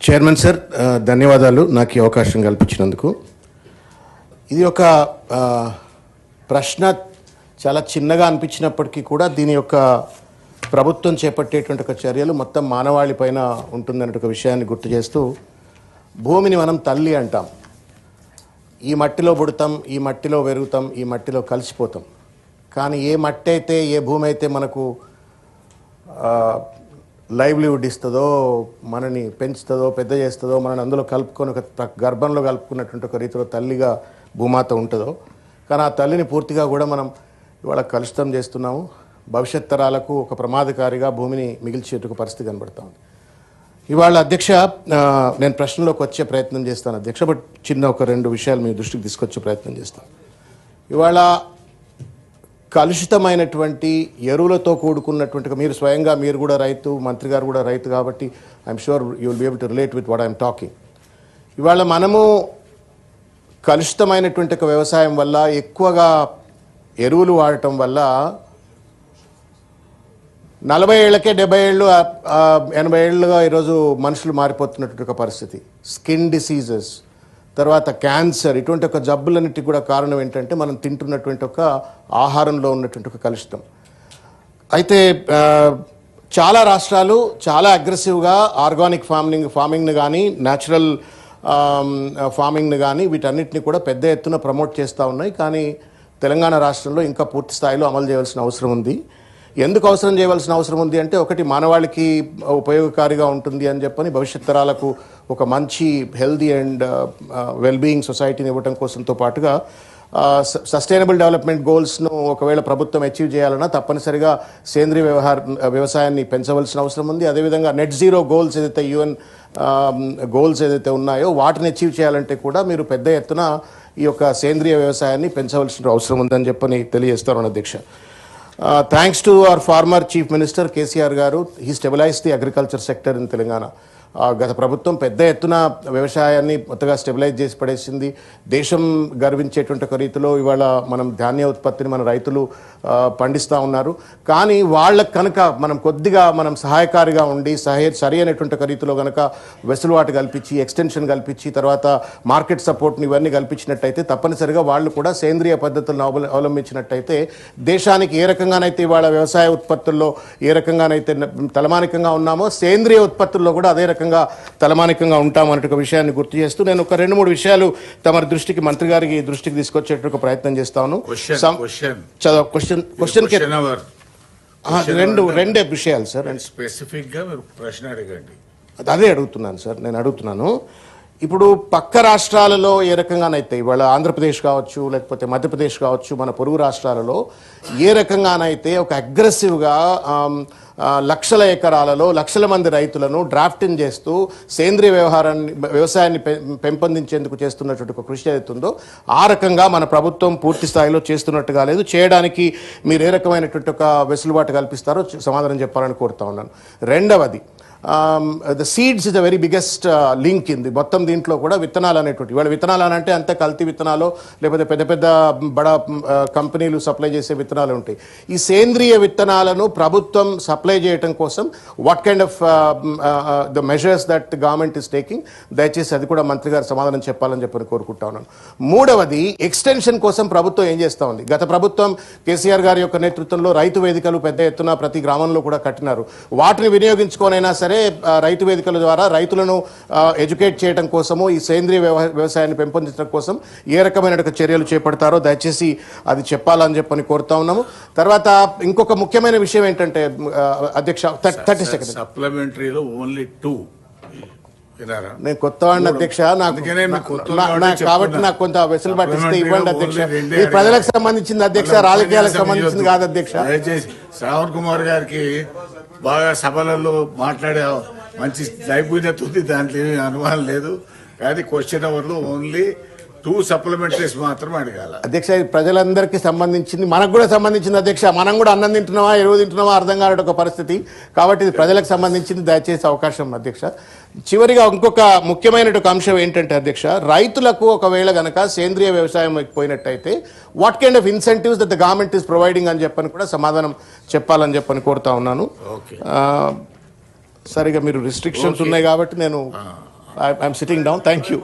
Chairman sir uh, ధన్యవాదాలు. నాకు ఈ అవకాశం కల్పించినందుకు. ఇది ఒక ప్రశ్న చాలా చిన్నగా అనిపించినప్పటికీ కూడా దీని యొక్క ప్రభుత్వం చేపట్టేటువంటి ఒక చర్యలు మొత్తం మానవాళి పైన ఉంటుందనే ఒక విషయాన్ని గుర్తు చేస్తూ భూమిని మనం తల్లి అంటాం. ఈ మట్టిలో పుడతాం ఈ మట్టిలో పెరుగుతాం ఈ మట్టిలో కలిసిపోతాం. కానీ ఏ మట్టి అయితే ఏ భూమి అయితే మనకు లైవ్లీవుడ్ ఇస్తుందో మనని పెంచుతుందో పెద్ద చేస్తుందో మనని అందులో కలుపుకొని ఒక గర్భంలో కలుపుకున్నటువంటి ఒక రీతిలో తల్లిగా భూమాత ఉంటుందో. కానీ ఆ తల్లిని పూర్తిగా కూడా మనం ఇవాళ కలుషితం చేస్తున్నాము. భవిష్యత్ తరాలకు ఒక ప్రమాదకారిగా భూమిని మిగిల్చేట పరిస్థితి కనబడతా ఉంది. ఇవాళ అధ్యక్ష నేను ప్రశ్నలోకి వచ్చే ప్రయత్నం చేస్తాను. అధ్యక్ష బట్ చిన్న ఒక రెండు విషయాలు మీ దృష్టికి తీసుకొచ్చే ప్రయత్నం చేస్తాను. ఇవాళ కలుషితమైనటువంటి ఎరువులతో కూడుకున్నటువంటి మీరు స్వయంగా మీరు కూడా రైతు మంత్రి గారు కూడా రైతు కాబట్టి I'm sure you will be able to relate with what I'm talking ఇవాళ మనము కలుషితమైనటువంటి వ్యవసాయం వల్ల ఎక్కువగా ఎరువులు వాడటం వల్ల నలభై ఏళ్ళకే డెబ్బై ఏళ్ళు ఎనభై ఏళ్ళుగా ఈరోజు మనుషులు మారిపోతున్నటువంటి ఒక పరిస్థితి. స్కిన్ డిసీజెస్ తర్వాత క్యాన్సర్ ఇటువంటి ఒక జబ్బులన్నిటికి కూడా కారణం ఏంటంటే మనం తింటున్నటువంటి ఒక ఆహారంలో ఉన్నటువంటి ఒక కలుషితం. అయితే చాలా రాష్ట్రాలు చాలా అగ్రెసివ్గా ఆర్గానిక్ ఫార్మింగ్ ఫార్మింగ్ని కానీ న్యాచురల్ ఫార్మింగ్ని కానీ వీటన్నిటిని కూడా పెద్ద ఎత్తున ప్రమోట్ చేస్తూ ఉన్నాయి. కానీ తెలంగాణ రాష్ట్రంలో ఇంకా పూర్తి స్థాయిలో అమలు చేయవలసిన అవసరం ఉంది. ఎందుకు అవసరం చేయవలసిన అవసరం ఉంది అంటే ఒకటి మానవాళికి ఉపయోగకారిగా ఉంటుంది అని చెప్పని భవిష్యత్ తరాలకు ఒక మంచి హెల్దీ అండ్ వెల్బీయింగ్ సొసైటీని ఇవ్వడం కోసంతో పాటుగా సస్టైనబుల్ డెవలప్మెంట్ గోల్స్ను ఒకవేళ ప్రభుత్వం అచీవ్ చేయాలన్నా తప్పనిసరిగా సేంద్రీయ వ్యవహార వ్యవసాయాన్ని పెంచవలసిన అవసరం ఉంది. అదేవిధంగా నెట్ జీరో గోల్స్ ఏదైతే యుఎన్ గోల్స్ um, ఏదైతే ఉన్నాయో వాటిని అచీవ్ చేయాలంటే కూడా మీరు పెద్ద ఎత్తున ఈ యొక్క సేంద్రీయ వ్యవసాయాన్ని పెంచవలసిన అవసరం ఉందని చెప్పని తెలియజేస్తారు అధ్యక్ష. Uh, thanks to our former Chief Minister KCR Garu, he stabilized the agriculture sector in Telangana. గత ప్రభుత్వం పెద్ద ఎత్తున వ్యవసాయాన్ని మొత్తగా స్టెబిలైజ్ చేసి పడేసింది. దేశం గర్వించేటువంటి ఒక రీతిలో ఇవాళ మనం ధాన్య ఉత్పత్తిని మన రైతులు పండిస్తూ ఉన్నారు. కానీ వాళ్ళకు కనుక మనం కొద్దిగా మనం సహాయకారిగా ఉండి సహ సరి అయినటువంటి ఒక రీతిలో కనుక వెసులుబాటు కల్పించి ఎక్స్టెన్షన్ కల్పించి తర్వాత మార్కెట్ సపోర్ట్ని ఇవన్నీ కల్పించినట్టయితే తప్పనిసరిగా వాళ్ళు కూడా సేంద్రియ పద్ధతులను అవల- అవలంబించినట్టయితే దేశానికి ఏ రకంగానైతే ఇవాళ వ్యవసాయ ఉత్పత్తుల్లో ఏ రకంగానైతే తలమానికంగా ఉన్నామో సేంద్రియ ఉత్పత్తుల్లో కూడా అదే రకంగా తలమానికంగా ఉంటాం అనే ఒక విషయాన్ని గుర్తు చేస్తూ నేను ఒక రెండు మూడు విషయాలు తమ దృష్టికి మంత్రి గారికి దృష్టికి తీసుకొచ్చేట ప్రయత్నం చేస్తాను క్వశ్చన్ రెండు రెండే విషయాలు సార్ స్పెసిఫిక్గా మీరు ప్రశ్న అడగండి. అదే అడుగుతున్నాను సార్ నేను అడుగుతున్నాను. ఇప్పుడు పక్క రాష్ట్రాలలో ఏ రకంగానైతే ఇవాళ ఆంధ్రప్రదేశ్ కావచ్చు లేకపోతే మధ్యప్రదేశ్ కావచ్చు మన పొరుగు రాష్ట్రాలలో ఏ రకంగానైతే ఒక అగ్రెసివ్గా లక్షల ఎకరాలలో లక్షల మంది రైతులను డ్రాఫ్టింగ్ చేస్తూ సేంద్రియ వ్యవహారాన్ని వ్యవసాయాన్ని పెంపొందించేందుకు చేస్తున్నటువంటి ఒక కృషి ఏదైతుందో ఆ రకంగా మన ప్రభుత్వం పూర్తి స్థాయిలో చేస్తున్నట్టుగా లేదు. చేయడానికి మీరు ఏ రకమైనటువంటి ఒక వెసులుబాటు కల్పిస్తారో సమాధానం చెప్పాలని కోరుతా ఉన్నాను. రెండవది the seeds is the very biggest link ఇంది మొత్తం దీంట్లో కూడా విత్తనాలు అనేటువంటి ఇవాళ విత్తనాలు అని అంటే అంత కల్తీ విత్తనాలు లేకపోతే పెద్ద పెద్ద బడ కంపెనీలు సప్లై చేసే విత్తనాలు ఉంటాయి. ఈ సేంద్రియ విత్తనాలను ప్రభుత్వం సప్లై చేయటం కోసం what kind of the measures that government is taking దయచేసి అది కూడా మంత్రి గారు సమాధానం చెప్పాలని చెప్పని కోరుకుంటా ఉన్నాను. మూడవది ఎక్స్టెన్షన్ కోసం ప్రభుత్వం ఏం చేస్తా ఉంది? గత ప్రభుత్వం కేసీఆర్ గారి యొక్క నేతృత్వంలో రైతు వేదికలు పెద్ద ఎత్తున ప్రతి గ్రామంలో కూడా కట్టినారు. వాటిని వినియోగించుకోనైనా సరే ఆ, రైతు వేదికల ద్వారా రైతులను ఎడ్యుకేట్ చేయడం కోసము ఈ సేంద్రియ వ్యవ- వ్యవసాయాన్ని పెంపొందించడం కోసం ఏ రకమైన చర్యలు చేపడతారో దయచేసి అది చెప్పాలని చెప్పని కోరుతా ఉన్నాము. తర్వాత ఇంకొక ముఖ్యమైన విషయం ఏంటంటే అధ్యక్ష థర్టీ సెకండ్ సప్లిమెంటరీలో ఓన్లీ టూ. నేను కొత్త వాడిని అధ్యక్ష నాకు కాబట్టి. నాకు కొంత వెసులుబాటు ఇస్తే ఇవ్వండి అధ్యక్ష. ఇది ప్రజలకు. సంబంధించింది అధ్యక్ష రాజకీయాలకు సంబంధించింది. కాదు అధ్యక్ష. దయచేసి శ్రావణ్ కుమార్ గారికి బాగా సభలలో మాట్లాడే మంచి నైపుణ్యత ఉంది దాంట్లో ఏమీ అనుమానం లేదు. కానీ క్వశ్చన్ అవర్లో ఓన్లీ టూ సప్లిమెంటరీస్ మాత్రం అడగాల. అధ్యక్ష ఇది ప్రజలందరికీ సంబంధించింది మనకు కూడా సంబంధించింది అధ్యక్ష. మనం కూడా అన్నం తింటున్నామా ఎరువు తింటున్నామా అర్థం కాని ఒక పరిస్థితి. కాబట్టి ఇది ప్రజలకు సంబంధించింది దయచేసి అవకాశం అధ్యక్ష. చివరిగా ఇంకొక ముఖ్యమైన ఒక అంశం ఏంటంటే అధ్యక్ష రైతులకు ఒకవేళ గనక సేంద్రియ వ్యవసాయం పోయినట్టయితే what kind of incentives that the government is providing అని చెప్పని కూడా సమాధానం చెప్పాలని చెప్పని కోరుతా ఉన్నాను. సరిగా మీరు రిస్ట్రిక్షన్స్ ఉన్నాయి కాబట్టి నేను. I'm sitting down thank you